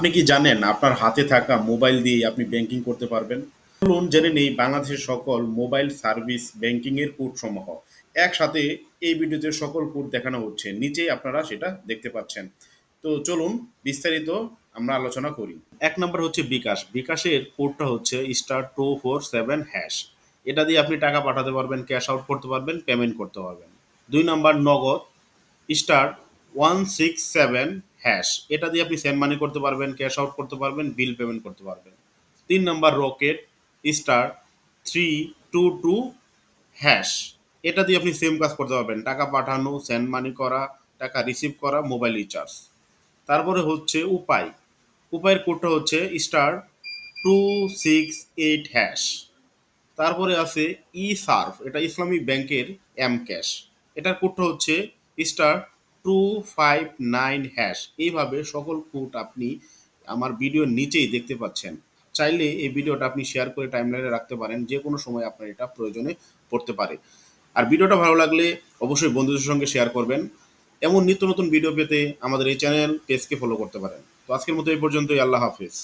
আপনি কি জানেন আপনার হাতে থাকা মোবাইল দিয়ে আপনি ব্যাংকিং করতে পারবেন? চলুন জেনে নেই বাংলাদেশের সকল মোবাইল সার্ভিস ব্যাংকিং এর কোড সমূহ একসাথে এই ভিডিওতে সকল কোড দেখানো হচ্ছে। নিচেই আপনারা সেটা দেখতে পাচ্ছেন। তো চলুন বিস্তারিত আমরা আলোচনা করি। এক নম্বর হচ্ছে বিকাশ। বিকাশের কোডটা হচ্ছে star two four seven hash এটা দিয়ে আপনি টাকা পাঠাতে পারবেন ক্যাশ আউট করতে পারবেন পেমেন্ট করতে পারবেন। দুই নম্বর Nagad. Star one six seven hash. এটা দিয়ে আপনি সেন্ড মানি করতে পারবেন ক্যাশ আউট করতে পারবেন বিল পেমেন্ট করতে পারবেন। তিন নম্বর rocket star three two two hash এটা দিয়ে আপনি সেম কাজ করতে পারবেন। টাকা পাঠানো সেন্ড মানি করা, টাকা রিসিভ করা মোবাইল রিচার্জ তারপরে হচ্ছে উপায়। উপায়ের কোডটা হচ্ছে star two six eight hash তারপরে আছে ই সার্ভ এটা ইসলামিক ব্যাংকের এম ক্যাশ এটার কোডটা হচ্ছে star two five nine hash এইভাবে সকল কোড আপনি আমার ভিডিওর নিচেই দেখতে পাচ্ছেন। চাইলে এই ভিডিওটা আপনি শেয়ার করে টাইমলাইনে রাখতে পারেন, যে কোনো সময় আপনার এটা প্রয়োজনে পড়তে পারে। আর ভিডিওটা ভালো লাগলে অবশ্যই বন্ধুদের সঙ্গে শেয়ার করবেন। এমন নিত্য নতুন ভিডিও পেতে আমাদের এই চ্যানেল পেজকে ফলো করতে পারেন। তো আজকের মতো এই পর্যন্তই, আল্লাহ হাফিজ।